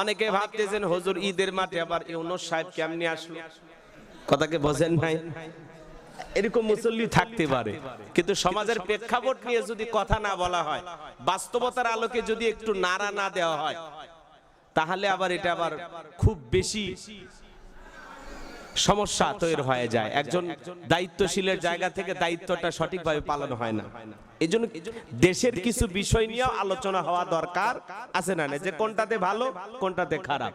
অনেকে ভাবতেছেন হজুর ঈদের মাঠে আবার ইউনুস সাহেব কেমনি আসলো? কথাকে বোঝেন ভাই এরকম মুসল্লি থাকতে পারে। কিন্তু সমাজের প্রেক্ষাপট নিয়ে যদি কথা না বলা হয়, বাস্তবতার আলোকে যদি একটু নাড়া না দেওয়া হয়, তাহলে আবার এটা আবার খুব বেশি সমস্যা তৈরি হয়ে যায়। একজন দায়িত্বশীলের জায়গা থেকে দায়িত্বটা সঠিকভাবে পালন হয় না। এই জন্য দেশের কিছু বিষয় নিয়েও আলোচনা হওয়া দরকার, আছে না যে কোনটাতে ভালো, কোনটাতে খারাপ।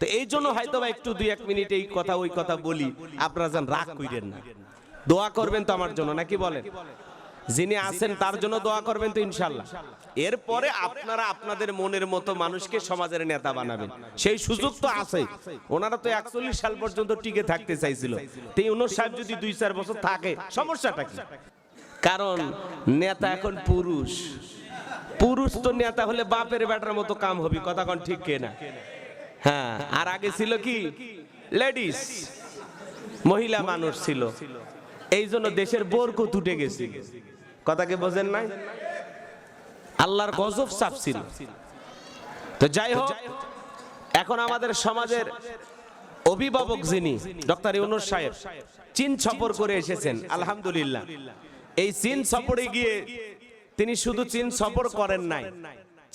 তো এই জন্য হয়তো একটু দুই এক মিনিট এই কথা, ওই কথা বলি। আপনারা যেন রাগ কইরেন না। দোয়া করবেন তো আমার জন্য, নাকি বলেন? যিনি আছেন তার জন্য দোয়া করবেন তো ইনশাল্লাহ এরপরে আপনারা আপনাদের মনের মতো মানুষকে সমাজের নেতা বানাবেন। সেই সুযোগ তো আছে ওনারা তো একচল্লিশ সাল পর্যন্ত টিকে থাকতে চাইছিল। তো এই সাহেব যদি দুই চার বছর থাকে সমস্যাটা কি? কারণ নেতা এখন পুরুষ। পুরুষ তো নেতা হলে বাপের বেটার মতো কাম হবে কথা কোন ঠিক কেনা হ্যাঁ আর আগে ছিল কি? লেডিস মহিলা মানুষ ছিল। এই জন্য দেশের বোরকত উঠে গেছে। কথাকে বোঝেন নাই? আল্লাহর গজব চাপ ছিল তো যাই হোক, এখন আমাদের সমাজের অভিভাবক যিনি, ডক্টর ইউনুস সাহেব, চীন সফর করে এসেছেন, আলহামদুলিল্লাহ। এই চীন সফরে গিয়ে তিনি শুধু চীন সফর করেন নাই,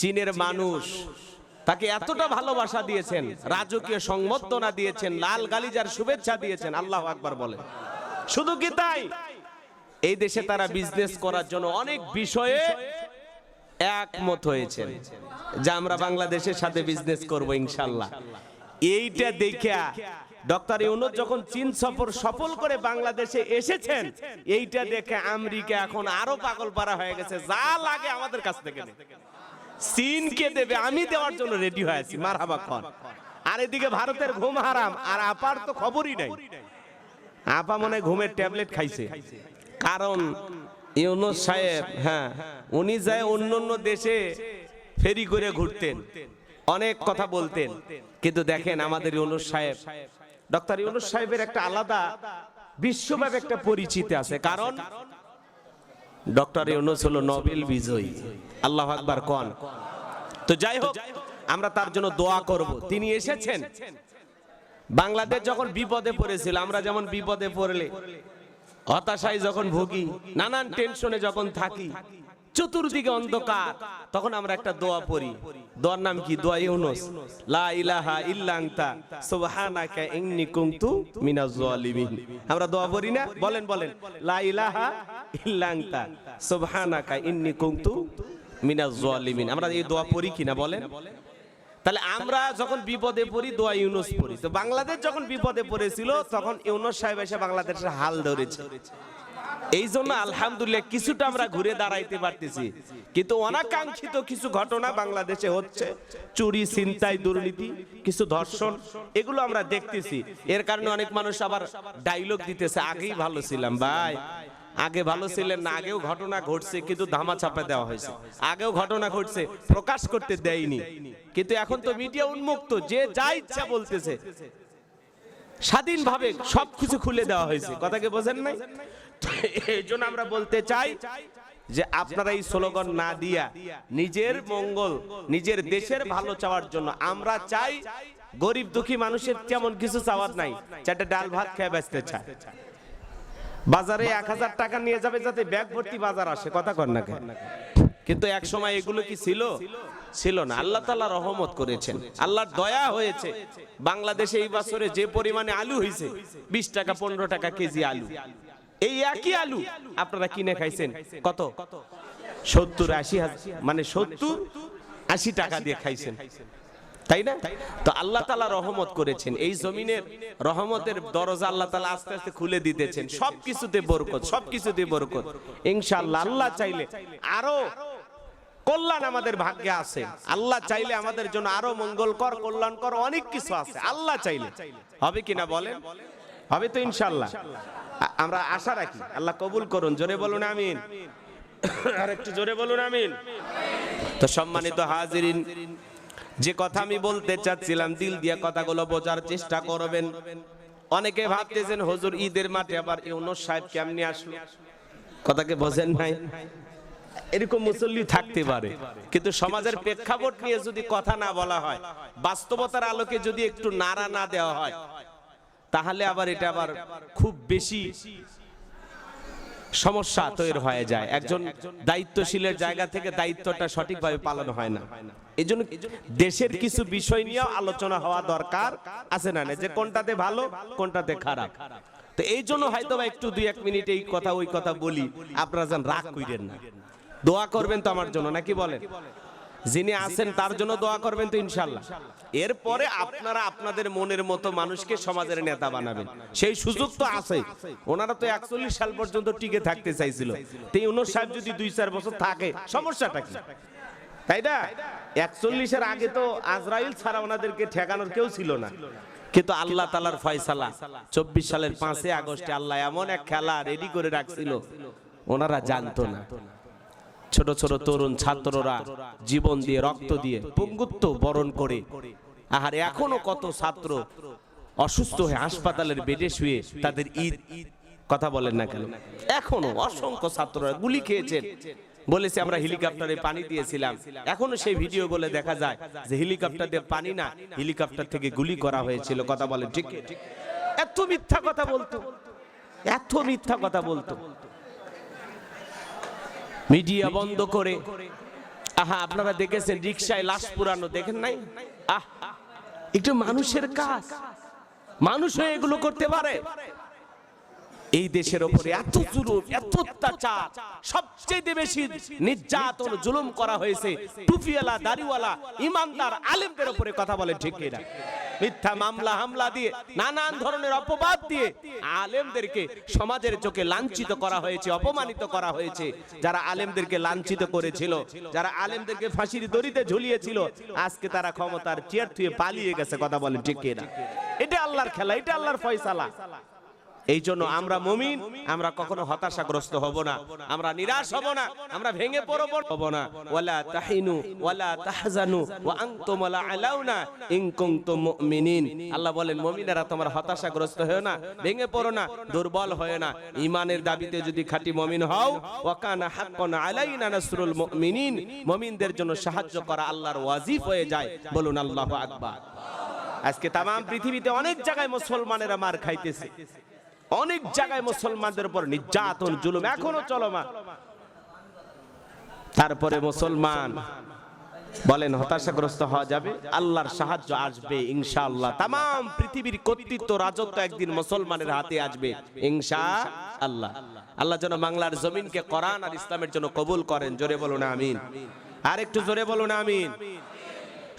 চীনের মানুষ তাকে এতটা ভালোবাসা দিয়েছেন, রাজকীয় সংবর্ধনা দিয়েছেন, লাল গালিজার শুভেচ্ছা দিয়েছেন, আল্লাহ আকবার বলেন শুধু কি তাই? এই দেশে তারা বিজনেস করার জন্য অনেক বিষয়ে একমত হয়েছেন যা আমরা বাংলাদেশের সাথে বিজনেস করব ইনশাল্লাহ এইটা দেখা ডক্টর ইউনুস যখন চীন সফর সফল করে বাংলাদেশে এসেছেন, এইটা দেখে আমেরিকা এখন আরও পাগল পারা হয়ে গেছে। যা লাগে আমাদের কাছ থেকে। চীনকে দেবে, আমি দেওয়ার জন্য রেডি হয়ে আছি, মারহাবা খান। আর এদিকে ভারতের ঘুম হারাম, আর আপার তো খবরই নাই। আপা মনে ঘুমের ট্যাবলেট খাইছে। কারণ ইউনুস সাহেব হ্যাঁ উনি যায় অন্য অন্য দেশে ফেরি করে ঘুরতেন। অনেক কথা বলতেন। কিন্তু দেখেন আমাদের ইউনুস সাহেব ডক্টর ইউনুস সাহেবের একটা আলাদা বিশ্বব্যাপী একটা পরিচিতি আছে। কারণ ডক্টর ইউনুস হলো নোবেল বিজয়ী। আল্লাহ আকবার কন? তো যাই হোক আমরা তার জন্য দোয়া করব। তিনি এসেছেন। বাংলাদেশ যখন বিপদে পড়েছিল আমরা যেমন বিপদে পড়লে হতাশায় যখন ভুগি, নানান টেনশনে যখন থাকি, চতুর্দিকে অন্ধকার, তখন আমরা একটা দোয়া পড়ি। দোয়ার নাম কি? দোয়া ইউনুস। লা ইলাহা ইল্লা আনতা সুবহানাকা ইন্নী কুনতু মিনাজ জালিমিন। আমরা দোয়া পড়ি না? বলেন বলেন। লা ইলাহা ইল্লা আনতা সুবহানাকা ইন্নী কুনতু মিনাজ জালিমিন। আমরা এই দোয়া পড়ি কিনা? বলেন। তাহলে আমরা যখন বিপদে পড়ি, দোয়া ইউনুস পড়ি। তো বাংলাদেশ যখন বিপদে পড়েছিল, তখন ইউনুস সাহেব এসে বাংলাদেশের হাল ধরেছে। এই জন্য আলহামদুলিল্লাহ কিছুটা আমরা ঘুরে দাঁড়াইতে পারতেছি। কিন্তু অনাকাঙ্ক্ষিত কিছু ঘটনা বাংলাদেশে হচ্ছে। চুরি, ছিনতাই, দুর্নীতি, কিছু ধর্ষণ, এগুলো আমরা দেখতেছি। এর কারণে অনেক মানুষ আবার ডায়লগ দিতেছে, আগেই ভালো ছিলাম ভাই। আগে ভালো ছিলেন না, আগেও ঘটনা ঘটছে, কিন্তু ধামা চাপা দেওয়া হয়েছে। আগেও ঘটনা ঘটছে, প্রকাশ করতে দেয়নি। কিন্তু এখন তো মিডিয়া উন্মুক্ত, যে যা ইচ্ছা বলতেছে। স্বাধীনভাবে সবকিছু খুলে দেওয়া হয়েছে। কথাকে বোঝেন নাই? এই জন্য আমরা বলতে চাই যে আপনারা এই স্লোগান না দিয়া নিজের মঙ্গল, নিজের দেশের ভালো চাওয়ার জন্য আমরা চাই গরিব দুঃখী মানুষের তেমন কিছু চাওয়ার নাই ডাল ভাত খেয়ে বাজারে এক হাজার টাকা নিয়ে যাবে যাতে ব্যাগ ভর্তি বাজার আসে, কথা কর না কিন্তু এক সময় এগুলো কি ছিল? ছিল না। আল্লাহ তালা রহমত করেছেন। আল্লাহর দয়া হয়েছে। বাংলাদেশে এই বছরে যে পরিমাণে আলু হয়েছে বিশ টাকা, পনেরো টাকা কেজি আলু। এই একই আলু? আপনারা কিনে খাইছেন কত? সত্তর আশি হাজার। মানে সত্তর আশি টাকা দিয়ে খাইছেন। তাই না? তো আল্লাহ তালা রহমত করেছেন। এই জমিনের রহমতের দরজা আল্লাহ তালা আস্তে আস্তে খুলে দিতেছেন। সবকিছুতে বরকত সবকিছুতে বরকত। ইনশাআল্লাহ আল্লাহ চাইলে আরও কল্যাণ আমাদের ভাগ্যে আছে। আল্লাহ চাইলে আমাদের জন্য আরও মঙ্গলকর কল্যাণকর অনেক কিছু আছে। আল্লাহ চাইলে। হবে কিনা বলেন? হবে তো ইনশাল্লাহ আমরা আশা রাখি। আল্লাহ কবুল করুন। জোরে বলুন আমিন। আর একটু জোরে বলুন আমিন। তো সম্মানিত হাজিরিন, যে কথা আমি বলতে চাচ্ছিলাম, দিল দিয়ে কথাগুলো বোঝার চেষ্টা করবেন। অনেকে ভাবতেছেন, হজুর, ঈদের মাঠে আবার ইউনুস সাহেব কেমনি আসলো? কথাকে বোঝেন নাই? এরকম মুসল্লি থাকতে পারে। কিন্তু সমাজের প্রেক্ষাপট নিয়ে যদি কথা না বলা হয়, বাস্তবতার আলোকে যদি একটু নাড়া না দেওয়া হয় তাহলে আবার এটা আবার খুব বেশি সমস্যা তৈরি হয়ে যায়। একজন দায়িত্বশীলের জায়গা থেকে দায়িত্বটা সঠিকভাবে পালন হয় না। এই জন্য দেশের কিছু বিষয় নিয়েও আলোচনা হওয়া দরকার, আছে না যে কোনটাতে ভালো, কোনটাতে খারাপ। তো এই জন্য হয়তো বা একটু দুই এক মিনিট এই কথা, ওই কথা বলি। আপনারা যেন রাগ কইরেন না। দোয়া করবেন তো আমার জন্য, নাকি বলেন? যিনি আছেন তার জন্য দোয়া করবেন তো ইনশাল্লাহ এরপরে আপনারা আপনাদের মনের মতো মানুষকে সমাজের নেতা বানাবেন। সেই সুযোগ তো আছে ওনারা তো একচল্লিশ সাল পর্যন্ত টিকে থাকতে চাইছিল। তো ইউনুস সাহেব যদি দুই চার বছর থাকে, সমস্যাটা কি? তাই না? একচল্লিশের আগে তো আজরাইল ছাড়া ওনাদেরকে ঠেকানোর কেউ ছিল না। কিন্তু আল্লাহ তালার ফয়সালা, চব্বিশ সালের পাঁচই আগস্টে আল্লাহ এমন এক খেলা রেডি করে রাখছিল, ওনারা জানতো না। ছোট ছোট তরুণ ছাত্ররা জীবন দিয়ে, রক্ত দিয়ে, পঙ্গুত্ব বরণ করে আর এখনও কত ছাত্র অসুস্থ হয়ে হাসপাতালের বেডে শুয়ে তাদের ঈদ কথা বলেন না কেন? এখনও অসংখ্য ছাত্ররা গুলি খেয়েছেন। বলেছে আমরা হেলিকপ্টারে পানি দিয়েছিলাম। এখনও সেই ভিডিও গুলো দেখা যায় যে হেলিকপ্টার দিয়ে পানি না হেলিকপ্টার থেকে গুলি করা হয়েছিল। কথা বলেন ঠিক এত মিথ্যা কথা বলতো। এত মিথ্যা কথা বলতো। মিডিয়া বন্ধ করে। আহা আপনারা দেখেছেন রিক্সায় লাশ পুরানো দেখেন নাই? আহ। একটু মানুষের কাজ। মানুষ এগুলো করতে পারে। এই দেশের ওপরে এত জুলুম, এত অত্যাচার, সবচেয়ে বেশি নির্যাতন, জুলুম করা হয়েছে। টুপিওয়ালা, দাড়িওয়ালা, ইমানদার, আলেমদের উপরে কথা বলে ঠিক কিনা? মিথ্যা মামলা, হামলা দিয়ে, নানান ধরনের অপবাদ দিয়ে আলেমদেরকে সমাজের চোখে লাঞ্ছিত করা হয়েছে, অপমানিত করা হয়েছে। যারা আলেমদেরকে লাঞ্ছিত করেছিল, যারা আলেমদেরকে ফাঁসির দড়িতে ঝুলিয়েছিল, আজকে তারা ক্ষমতার চেয়ার থুয়ে পালিয়ে গেছে, কথা বলে ঠিক কিনা? এটা আল্লাহর খেলা, এটা আল্লাহর ফয়সালা। এই জন্য আমরা মমিন, আমরা কখনো হতাশাগ্রস্ত হব না। আমরা নিরাশ হব না, আমরা ভেঙে পড়ব হব না। ওয়ালা তাহিনু, ওয়ালা তাহজানু, ওয়া আনতুম লা আলাউনা, ইন কুনতুম মুমিনিন। আল্লাহ বলেন, মুমিনেরা তোমরা হতাশাগ্রস্ত হয়ো না, ভেঙে পড়ো না, দুর্বল হয়ো না। ঈমানের দাবিতে যদি খাঁটি মুমিন হও, ওয়া কানা হাক্কান আলাইনা নাসরুল মুমিনিন, মুমিনদের জন্য সাহায্য করা আল্লাহর ওয়াজিব হয়ে যায়। বলুন, আল্লাহু আকবার। আজকে তাম, পৃথিবীতে অনেক জায়গায় মুসলমানেরা মার খাইতেছে। অনেক জায়গায় মুসলমানদের উপর নির্যাতন, জুলুম, এখনও চলমান। তারপরে মুসলমান বলেন, হতাশাগ্রস্ত হওয়া যাবে, আল্লাহর সাহায্য আসবে, ইনশাআল্লাহ। তাম পৃথিবীর কর্তৃত্ব, রাজত্ব একদিন মুসলমানের হাতে আসবে ইনশা আল্লাহ আল্লাহ যেন বাংলার জমিনকে কোরআন আর ইসলামের জন্য কবুল করেন। জোরে বলুন, আমিন। আর একটু জোরে বলুন, আমিন।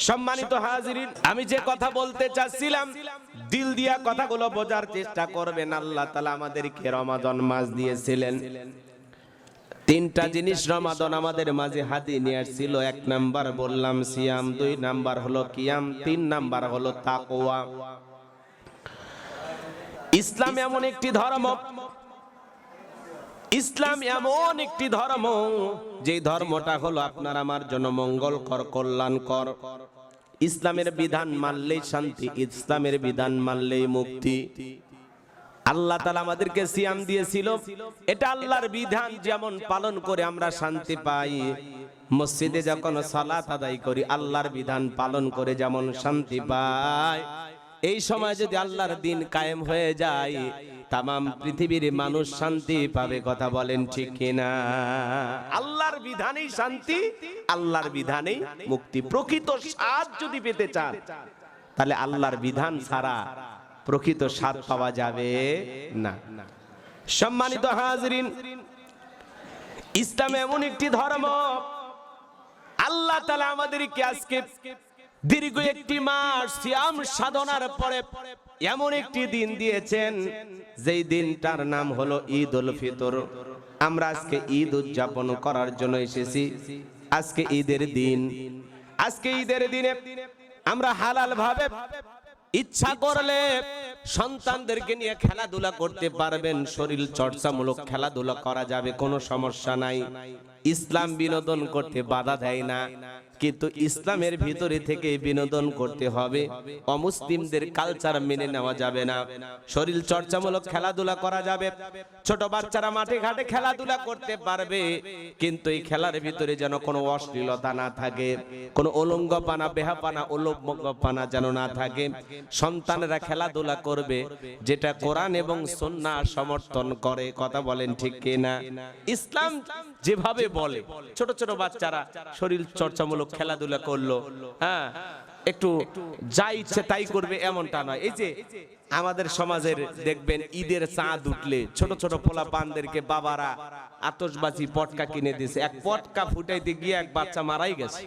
সম্মানিত হাজিরিন, আমি যে কথা বলতে চাচ্ছিলাম, দিল দিয়া কথাগুলো বোঝার চেষ্টা করবেন, আল্লাহ তালা আমাদেরকে রমাদন মাস দিয়েছিলেন। তিনটা জিনিস রমাদন আমাদের মাঝে হাতে নিয়ে আসছিল, এক নাম্বার বললাম সিয়াম, দুই নাম্বার হলো কিয়াম, তিন নাম্বার হলো তাকোয়া ইসলাম এমন একটি ধর্ম, ইসলাম এমন একটি ধর্ম যে ধর্মটা হলো আপনার আমার জন্য মঙ্গলকর, কল্যাণকর। ইসলামের বিধান মানলেই শান্তি, ইসলামের বিধান মানলেই মুক্তি। আল্লাহ তালা আমাদেরকে সিয়াম দিয়েছিল। এটা আল্লাহর বিধান যেমন পালন করে আমরা শান্তি পাই। মসজিদে যখন সালাত আদায় করি, আল্লাহর বিধান পালন করে যেমন শান্তি পাই। এই সময় যদি আল্লাহর দিন কায়েম হয়ে যায় তাম পৃথিবীর মানুষ শান্তি পাবে কথা বলেন ঠিক কিনা? আল্লাহর বিধানেই শান্তি, আল্লাহর বিধানেই মুক্তি। প্রকৃত স্বাদ যদি পেতে চান, তাহলে আল্লাহর বিধান ছাড়া প্রকৃত স্বাদ পাওয়া যাবে না। সম্মানিত হাজরিন, ইসলাম এমন একটি ধর্ম, আল্লাহ তালা আমাদেরকে আজকে দীর্ঘ একটি মাস সিয়াম সাধনার পরে এমন একটি দিন দিয়েছেন, যেই দিনটার নাম হলো ঈদ উল ফিতর। আমরা আজকে ঈদ উদযাপন করার জন্য এসেছি। আজকে ঈদের দিন। আজকে ঈদের দিনে আমরা হালাল ভাবে ইচ্ছা করলে সন্তানদেরকে নিয়ে খেলাধুলা করতে পারবেন, শরীর চর্চামূলক খেলাধুলা করা যাবে, কোনো সমস্যা নাই। ইসলাম বিনোদন করতে বাধা দেয় না। কিন্তু ইসলামের ভিতরে থেকে বিনোদন করতে হবে। অমুসলিমদের কালচার মেনে নেওয়া যাবে না। শরীর চর্চামূলক খেলাধুলা করা যাবে। ছোট বাচ্চারা মাঠে ঘাটে খেলাধুলা করতে পারবে। কিন্তু এই খেলার ভিতরে যেন কোনো অশ্লীলতা না থাকে, কোনো অলঙ্গপানা বেহাপানা উলঙ্গপানা যেন না থাকে। সন্তানেরা খেলাধুলা করবে, যেটা কোরআন এবং সন্না সমর্থন করে। কথা বলেন ঠিক কিনা? ইসলাম যেভাবে বলে, ছোট ছোট বাচ্চারা শরীর চর্চামূলক খেলাধুলা করল। হ্যাঁ একটু যা ইচ্ছে তাই করবে এমনটা নয়। এই যে আমাদের সমাজের দেখবেন ঈদের চাঁদ উঠলে ছোট ছোট পোলা পানদেরকে বাবারা আতশবাজি পটকা কিনে দিয়েছে এক পটকা ফুটাইতে গিয়ে এক বাচ্চা মারাই গেছে।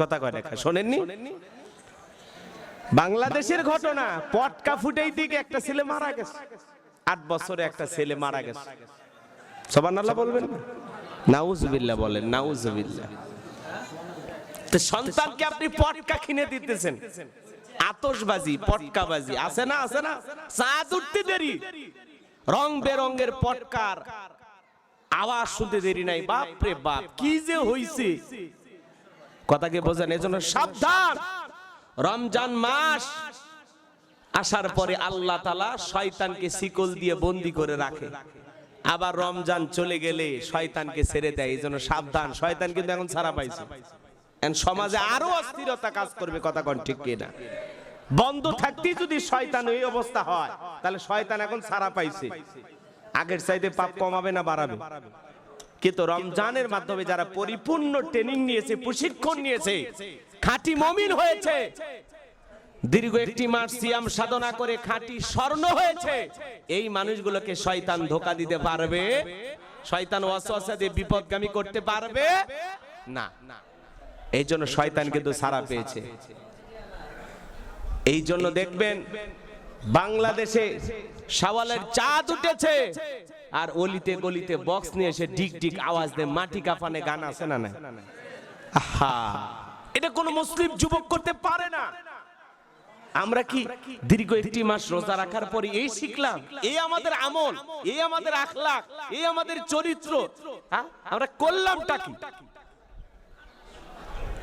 কথা কয় দেখা শোনেননি? বাংলাদেশের ঘটনা পটকা ফুটাই গিয়ে একটা ছেলে মারা গেছে। আট বছরে একটা ছেলে মারা গেছে। সবার আল্লাহ বলবেন? নাউজুবিল্লাহ বলেন নাউজুবিল্লাহ। তো সন্তানকে আপনি পটকা কিনে দিতেছেন। আতশবাজি, পটকাবাজি। আছে না আছে না? চাঁদ উঠতে দেরি। রং বেরঙের পটকার আওয়াজ শুনতে দেরি নাই। বাপ রে বাপ, কি যে হইছে? কথাকে বোঝেন? এজন্য সাবধান। রমজান মাস আসার পরে আল্লাহ তালা শয়তানকে শিকল দিয়ে বন্দি করে রাখে। আবার রমজান চলে গেলে শয়তানকে ছেড়ে দেয়। এই জন্য সাবধান। শয়তান কিন্তু এখন ছাড়া পাইছে। সমাজে আরও অস্থিরতা কাজ করবে কথা কন ঠিক কিনা? বন্ধ থাকতেই যদি শয়তান এই অবস্থা হয় তাহলে শয়তান এখন ছাড়া পাইছে। আগের চাইতে পাপ কমাবে না বাড়াবে। কিন্তু রমজানের মাধ্যমে যারা পরিপূর্ণ ট্রেনিং নিয়েছে প্রশিক্ষণ নিয়েছে খাঁটি মমিন হয়েছে। দীর্ঘ একটি মাস সিয়াম সাধনা করে খাঁটি স্বর্ণ হয়েছে। এই মানুষগুলোকে শয়তান ধোকা দিতে পারবে? শয়তান ওয়াসওয়াসা দিয়ে বিপদগামী করতে পারবে? না না। এই জন্য শয়তান কিন্তু সারা পেয়েছে। এই জন্য দেখবেন বাংলাদেশে সাওয়ালের চাঁদ উঠেছে। আর অলিতে গলিতে বক্স নিয়ে এসে ডিক ডিক আওয়াজ দেয়। মাটি কাফানে গান আছে না না আহা। এটা কোন মুসলিম যুবক করতে পারে না। আমরা কি দীর্ঘ একটি মাস রোজা রাখার পরে এই শিখলাম। এই আমাদের আমল। এই আমাদের আখলাক এই আমাদের চরিত্র। হ্যাঁ? আমরা করলামটা কি?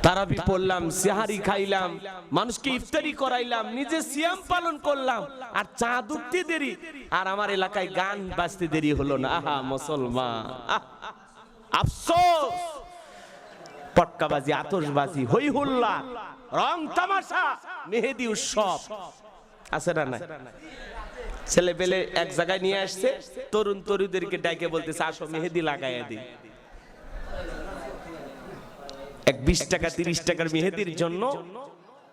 তারাবি পড়লাম, সিহারি খাইলাম, মানুষকে ইফতারি করাইলাম, নিজে সিয়াম পালন করলাম, আর চাঁদ উঠতে দেরি, আর আমার এলাকায় গান বাজতে দেরি হলো না। আহা, মুসলমান আফসোস! পটকাবাজি, আতশবাজি হই হুল্লা রং তামাশা, মেহেদি উৎসব। আছে না না ছেলে পেলে এক জায়গায় নিয়ে আসছে, তরুণ তরুণদেরকে ডাকে বলতেছে, আসো মেহেদি লাগাইয়া দিই। এক বিশ টাকা, তিরিশ টাকার মেহেদির জন্য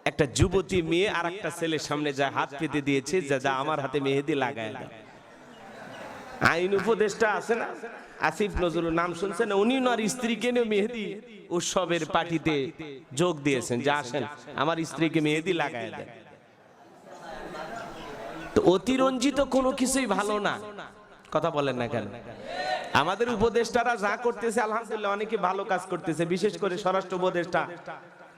একটা যুবতী মেয়ে আর একটা ছেলের সামনে যা হাত পেতে দিয়েছে, যা যা আমার হাতে মেহেদি লাগায় দাও আইন উপদেশটা আছে না? আসিফ নজরুল নাম শুনছেন? উনি ওনার স্ত্রীকে নিয়ে মেহেদি উৎসবের পার্টিতে যোগ দিয়েছেন। যা আসেন, আমার স্ত্রীকে মেহেদি লাগায় দেন তো অতিরঞ্জিত কোনো কিছুই ভালো না। কথা বলেন না কেন? আমাদের উপদেষ্টারা যা করতেছে, আলহামদুলিল্লাহ, অনেকে ভালো কাজ করতেছে, বিশেষ করে স্বরাষ্ট্র উপদেষ্টা।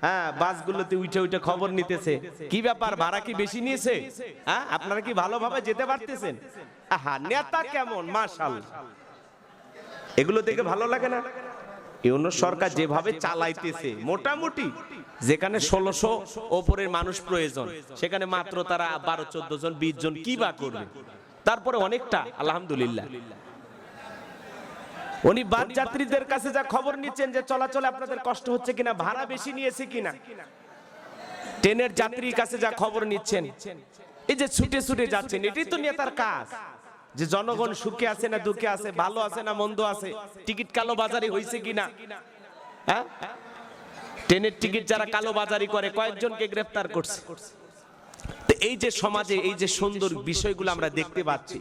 হ্যাঁ বাসগুলোতে উঠে উঠে খবর নিতেছে। কি ব্যাপার, ভাড়া কি বেশি নিয়েছে? হ্যাঁ আপনারা কি ভালোভাবে যেতে পারতেছেন? আহা, নেতা কেমন, মাশাল। এগুলো দেখে ভালো লাগে না? সরকার যেভাবে চালাইতেছে, মোটামুটি যেখানে ষোলোশো ওপরের মানুষ প্রয়োজন, সেখানে মাত্র তারা বারো চোদ্দ জন, বিশ জন কি বা করবে? তারপরে অনেকটা, আলহামদুলিল্লাহ। উনি বাস যাত্রীদের কাছে যা খবর নিচ্ছেন যে চলাচলে আপনাদের কষ্ট হচ্ছে কিনা, ভাড়া বেশি নিয়েছে কিনা। ট্রেনের যাত্রীর কাছে যা খবর নিচ্ছেন, এই যে ছুটে ছুটে যাচ্ছেন, এটাই তো নেতার কাজ। যে জনগণ সুখে আছে না দুঃখে আছে, ভালো আছে না মন্দ আছে, টিকিট কালো বাজারি হয়েছে কিনা? হ্যাঁ? ট্রেনের টিকিট যারা কালো বাজারি করে, কয়েকজনকে গ্রেফতার করছে। তো এই যে সমাজে, এই যে সুন্দর বিষয়গুলো আমরা দেখতে পাচ্ছি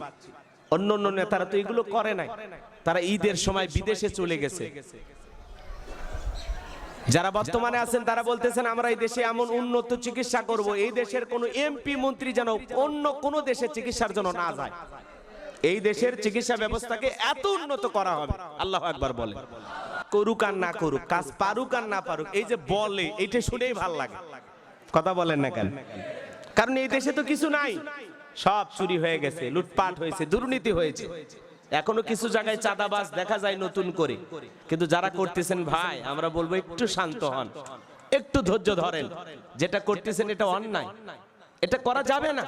অন্য অন্য নেতারা তো এগুলো করে নাই। তারা ঈদের সময় বিদেশে চলে গেছে। যারা বর্তমানে আছেন, তারা বলতেছেন, আমরা এই দেশে এমন উন্নত চিকিৎসা করব। এই দেশের কোনো এমপি, মন্ত্রী যেন অন্য কোনো দেশে চিকিৎসার জন্য না যায়। এই দেশের চিকিৎসা ব্যবস্থাকে এত উন্নত করা হবে। আল্লাহ একবার বলে। করুক আর না করুক, কাজ পারুক আর না পারুক, এই যে বলে এইটা শুনেই ভালো লাগে। কথা বলেন না কেন? কারণ এই দেশে তো কিছু নাই। সব চুরি হয়ে গেছে, লুটপাট হয়েছে, দুর্নীতি হয়েছে। এখনও কিছু জায়গায় চাঁদাবাজ দেখা যায় নতুন করে। কিন্তু যারা করতেছেন, ভাই, আমরা বলব একটু শান্ত হন, একটু ধৈর্য ধরেন। যেটা করতেছেন এটা অন্যায়। এটা করা যাবে না।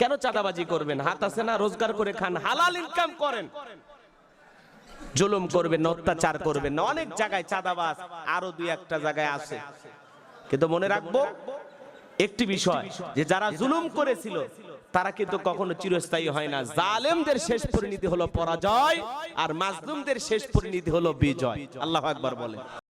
কেন চাঁদাবাজি করবেন? হাত আছে না, রোজগার করে খান, হালাল ইনকাম করেন। জুলুম করবেন, অত্যাচার করবেন। অনেক জায়গায় চাঁদাবাজ, আরও দুই একটা জায়গায় আছে। কিন্তু মনে রাখব, একটি বিষয়, যে যারা জুলুম করেছিল তারা কিন্তু কখনো চিরস্থায়ী হয় না। জালেমদের শেষ পরিণতি হলো পরাজয় আর মাজলুমদের শেষ পরিণতি হলো বিজয়। আল্লাহ একবার বলে